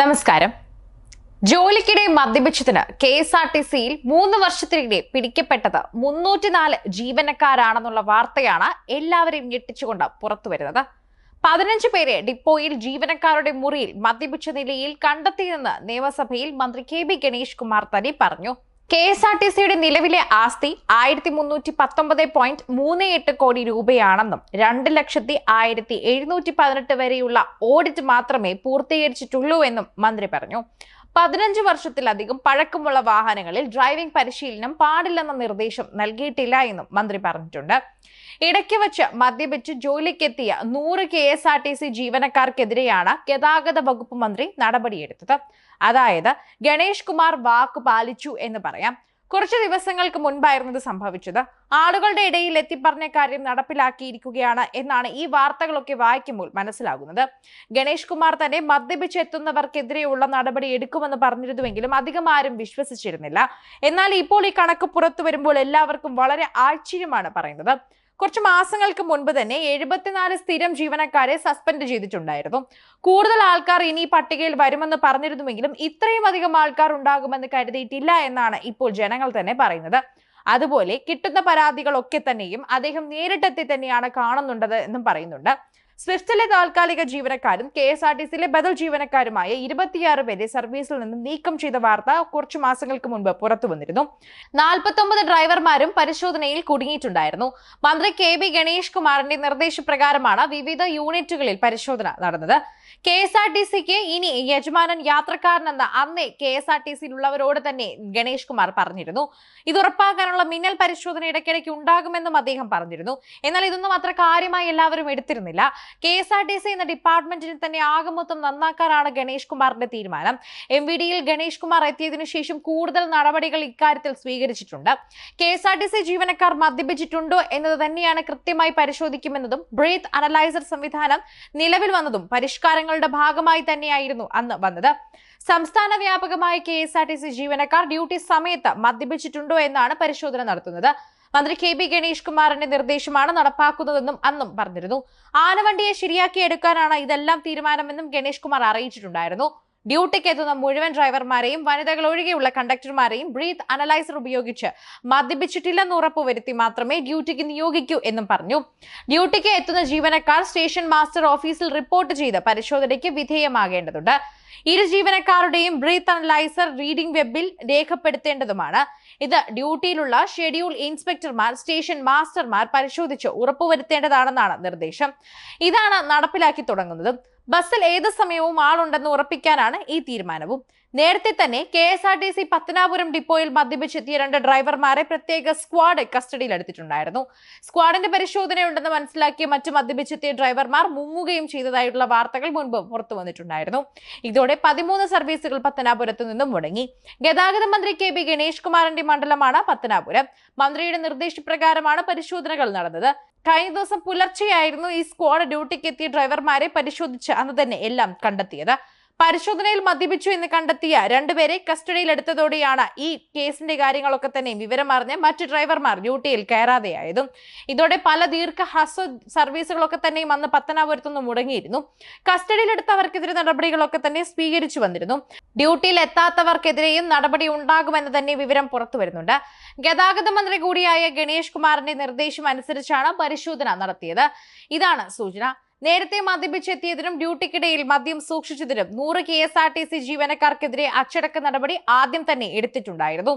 നമസ്കാരം. ജോലിക്കിടെ മദ്യപിച്ചതിന് കെ എസ് ആർ ടി സിയിൽ മൂന്ന് വർഷത്തിനിടെ പിടിക്കപ്പെട്ടത് മുന്നൂറ്റിനാല് ജീവനക്കാരാണെന്നുള്ള വാർത്തയാണ് എല്ലാവരെയും ഞെട്ടിച്ചുകൊണ്ട് പുറത്തുവരുന്നത് പതിനഞ്ച് പേരെ ഡിപ്പോയിൽ ജീവനക്കാരുടെ മുറിയിൽ മദ്യപിച്ച നിലയിൽ കണ്ടെത്തിയെന്ന് നിയമസഭയിൽ മന്ത്രി കെ ബി ഗണേഷ് കുമാർ തന്നെ പറഞ്ഞു. കെ എസ് ആർ ടി സിയുടെ നിലവിലെ ആസ്തി ആയിരത്തി മുന്നൂറ്റി പത്തൊമ്പത് പോയിന്റ് മൂന്ന് എട്ട് കോടി രൂപയാണെന്നും രണ്ട് ലക്ഷത്തി ആയിരത്തി എഴുന്നൂറ്റി പതിനെട്ട് വരെയുള്ള ഓഡിറ്റ് മാത്രമേ പൂർത്തീകരിച്ചിട്ടുള്ളൂ എന്നും മന്ത്രി പറഞ്ഞു. പതിനഞ്ച് വർഷത്തിലധികം പഴക്കമുള്ള വാഹനങ്ങളിൽ ഡ്രൈവിംഗ് പരിശീലനം പാടില്ലെന്ന നിർദ്ദേശം നൽകിയിട്ടില്ല എന്നും മന്ത്രി പറഞ്ഞിട്ടുണ്ട്. ഇടയ്ക്ക് വച്ച് മദ്യപിച്ച് ജോലിക്കെത്തിയ നൂറ് K S R T C ജീവനക്കാർക്കെതിരെയാണ് ഗതാഗത വകുപ്പ് മന്ത്രി നടപടിയെടുത്തത്. അതായത് ഗണേഷ് കുമാർ വാക്ക് പാലിച്ചു എന്ന് പറയാം. കുറച്ച് ദിവസങ്ങൾക്ക് മുൻപായിരുന്നു ഇത് സംഭവിച്ചത്. ആളുകളുടെ ഇടയിൽ എത്തിപ്പറഞ്ഞ കാര്യം നടപ്പിലാക്കിയിരിക്കുകയാണ് എന്നാണ് ഈ വാർത്തകളൊക്കെ വായിക്കുമ്പോൾ മനസ്സിലാകുന്നത്. ഗണേഷ് കുമാർ തന്നെ മദ്യപിച്ചെത്തുന്നവർക്കെതിരെയുള്ള നടപടി എടുക്കുമെന്ന് പറഞ്ഞിരുന്നുവെങ്കിലും അധികം ആരും വിശ്വസിച്ചിരുന്നില്ല. എന്നാൽ ഇപ്പോൾ ഈ കണക്ക് പുറത്തു വരുമ്പോൾ എല്ലാവർക്കും വളരെ ആശ്ചര്യമാണ് പറയുന്നത്. കുറച്ച് മാസങ്ങൾക്ക് മുൻപ് തന്നെ എഴുപത്തിനാല് സ്ഥിരം ജീവനക്കാരെ സസ്പെൻഡ് ചെയ്തിട്ടുണ്ടായിരുന്നു. കൂടുതൽ ആൾക്കാർ ഇനി പട്ടികയിൽ വരുമെന്ന് പറഞ്ഞിരുന്നുവെങ്കിലും ഇത്രയും അധികം ആൾക്കാർ ഉണ്ടാകുമെന്ന് കരുതിയിട്ടില്ല എന്നാണ് ഇപ്പോൾ ജനങ്ങൾ തന്നെ പറയുന്നത്. അതുപോലെ കിട്ടുന്ന പരാതികളൊക്കെ തന്നെയും അദ്ദേഹം നേരിട്ടെത്തി തന്നെയാണ് കാണുന്നുണ്ടത് എന്നും പറയുന്നുണ്ട്. സ്വിഫ്റ്റിലെ താൽക്കാലിക ജീവനക്കാരും കെ എസ് ആർ ടി സിയിലെ ബദൽ ജീവനക്കാരുമായ ഇരുപത്തിയാറ് പേരെ സർവീസിൽ നിന്ന് നീക്കം ചെയ്ത വാർത്ത കുറച്ചു മാസങ്ങൾക്ക് മുൻപ് പുറത്തു വന്നിരുന്നു. നാൽപ്പത്തൊമ്പത് ഡ്രൈവർമാരും പരിശോധനയിൽ കുടുങ്ങിയിട്ടുണ്ടായിരുന്നു. മന്ത്രി കെ ബി ഗണേഷ് കുമാറിന്റെ നിർദ്ദേശപ്രകാരമാണ് വിവിധ യൂണിറ്റുകളിൽ പരിശോധന നടന്നത്. കെ എസ് ആർ ടി സിക്ക് ഇനി യജമാനൻ യാത്രക്കാരനെന്ന് അന്നേ കെ എസ് ആർ ടി സിയിലുള്ളവരോട് തന്നെ ഗണേഷ് കുമാർ പറഞ്ഞിരുന്നു. ഇത് ഉറപ്പാക്കാനുള്ള മിന്നൽ പരിശോധന ഇടയ്ക്കിടയ്ക്ക് ഉണ്ടാകുമെന്നും അദ്ദേഹം പറഞ്ഞിരുന്നു. എന്നാൽ ഇതൊന്നും അത്ര കാര്യമായി എല്ലാവരും എടുത്തിരുന്നില്ല. K S R T C എന്ന ഡിപ്പാർട്ട്മെന്റിന് തന്നെ ആകമൊത്തം നന്നാക്കാനാണ് ഗണേഷ് കുമാറിന്റെ തീരുമാനം. എം വി ഡിയിൽ ഗണേഷ് കുമാർ എത്തിയതിനു ശേഷം കൂടുതൽ നടപടികൾ ഇക്കാര്യത്തിൽ സ്വീകരിച്ചിട്ടുണ്ട്. K S R T C ജീവനക്കാർ മദ്യപിച്ചിട്ടുണ്ടോ എന്നത് തന്നെയാണ് കൃത്യമായി പരിശോധിക്കുമെന്നതും ബ്രീത്ത് അനലൈസർ സംവിധാനം നിലവിൽ വന്നതും പരിഷ്കാരങ്ങളുടെ ഭാഗമായി തന്നെയായിരുന്നു അന്ന് വന്നത്. സംസ്ഥാന വ്യാപകമായി K S R T C ജീവനക്കാർ ഡ്യൂട്ടി സമയത്ത് മദ്യപിച്ചിട്ടുണ്ടോ എന്നാണ് പരിശോധന നടത്തുന്നത്. മന്ത്രി കെ ബി ഗണേഷ് കുമാറിന്റെ നിർദ്ദേശമാണ് നടപ്പാക്കുന്നതെന്നും അന്നും പറഞ്ഞിരുന്നു. ആനവണ്ടിയെ ശരിയാക്കി എടുക്കാനാണ് ഇതെല്ലാം തീരുമാനമെന്നും ഗണേഷ് കുമാർ അറിയിച്ചിട്ടുണ്ടായിരുന്നു. ഡ്യൂട്ടിക്ക് എത്തുന്ന മുഴുവൻ ഡ്രൈവർമാരെയും വനിതകൾ ഒഴികെയുള്ള കണ്ടക്ടർമാരെയും ബ്രീത്ത് അനലൈസർ ഉപയോഗിച്ച് മദ്യപിച്ചിട്ടില്ലെന്ന് ഉറപ്പുവരുത്തി മാത്രമേ ഡ്യൂട്ടിക്ക് നിയോഗിക്കൂ എന്നും പറഞ്ഞു. ഡ്യൂട്ടിക്ക് എത്തുന്ന ജീവനക്കാർ സ്റ്റേഷൻ മാസ്റ്റർ ഓഫീസിൽ റിപ്പോർട്ട് ചെയ്ത് പരിശോധനയ്ക്ക് വിധേയമാകേണ്ടതുണ്ട്. ഇരു ജീവനക്കാരുടെയും ബ്രീത്ത് അനലൈസർ റീഡിംഗ് വെബിൽ രേഖപ്പെടുത്തേണ്ടതുമാണ്. ഇത് ഡ്യൂട്ടിയിലുള്ള ഷെഡ്യൂൾ ഇൻസ്പെക്ടർമാർ സ്റ്റേഷൻ മാസ്റ്റർമാർ പരിശോധിച്ച് ഉറപ്പുവരുത്തേണ്ടതാണെന്നാണ് നിർദ്ദേശം. ഇതാണ് നടപ്പിലാക്കി തുടങ്ങുന്നത്. ബസ്സിൽ ഏത് സമയവും ആളുണ്ടെന്ന് ഉറപ്പിക്കാനാണ് ഈ തീരുമാനവും. നേരത്തെ തന്നെ K S R T C Pathanapuram ഡിപ്പോയിൽ മദ്യപിച്ചെത്തിയ രണ്ട് ഡ്രൈവർമാരെ പ്രത്യേക സ്ക്വാഡ് കസ്റ്റഡിയിൽ എടുത്തിട്ടുണ്ടായിരുന്നു സ്ക്വാഡിന്റെ പരിശോധനയുണ്ടെന്ന് മനസ്സിലാക്കിയ മറ്റ് മദ്യപിച്ചെത്തിയ ഡ്രൈവർമാർ മുങ്ങുകയും ചെയ്തതായിട്ടുള്ള വാർത്തകൾ മുൻപ് പുറത്തു വന്നിട്ടുണ്ടായിരുന്നു. ഇതോടെ പതിമൂന്ന് സർവീസുകൾ പത്തനാപുരത്ത് നിന്നും മുടങ്ങി. ഗതാഗത മന്ത്രി കെ ബി ഗണേഷ് കുമാറിന്റെ മണ്ഡലമാണ് പത്തനാപുരം. മന്ത്രിയുടെ നിർദ്ദേശപ്രകാരമാണ് പരിശോധനകൾ നടന്നത്. കഴിഞ്ഞ ദിവസം പുലർച്ചെയായിരുന്നു ഈ സ്ക്വാഡ് ഡ്യൂട്ടിക്ക് എത്തിയ ഡ്രൈവർമാരെ പരിശോധിച്ച് അന്ന് തന്നെ എല്ലാം കണ്ടെത്തിയത്. പരിശോധനയിൽ മദ്യപിച്ചു എന്ന് കണ്ടെത്തിയ രണ്ടുപേരെ കസ്റ്റഡിയിലെടുത്തതോടെയാണ് ഈ കേസിന്റെ കാര്യങ്ങളൊക്കെ തന്നെ വിവരം വിവരമറിഞ്ഞ് മറ്റ് ഡ്രൈവർമാർ ഡ്യൂട്ടിയിൽ കയറാതെയായതും. ഇതോടെ പല ദീർഘ ഹ്രസ്വ സർവീസുകളൊക്കെ തന്നെയും അന്ന് പത്തനാപുരത്തുനിന്ന് മുടങ്ങിയിരുന്നു. കസ്റ്റഡിയിലെടുത്തവർക്കെതിരെ നടപടികളൊക്കെ തന്നെ സ്വീകരിച്ചു വന്നിരുന്നു. ഡ്യൂട്ടിയിൽ എത്താത്തവർക്കെതിരെയും നടപടി ഉണ്ടാകുമെന്ന് തന്നെ വിവരം പുറത്തു വരുന്നുണ്ട്. ഗതാഗത മന്ത്രി കൂടിയായ ഗണേഷ് കുമാറിന്റെ നിർദ്ദേശം അനുസരിച്ചാണ് പരിശോധന നടത്തിയത്. ഇതാണ് സൂചന. നേരത്തെ മദ്യപിച്ചെത്തിയതിനും ഡ്യൂട്ടിക്കിടയിൽ മദ്യം സൂക്ഷിച്ചതിനും നൂറ് K S R T C ജീവനക്കാർക്കെതിരെ അച്ചടക്ക നടപടി ആദ്യം തന്നെ എടുത്തിട്ടുണ്ടായിരുന്നു.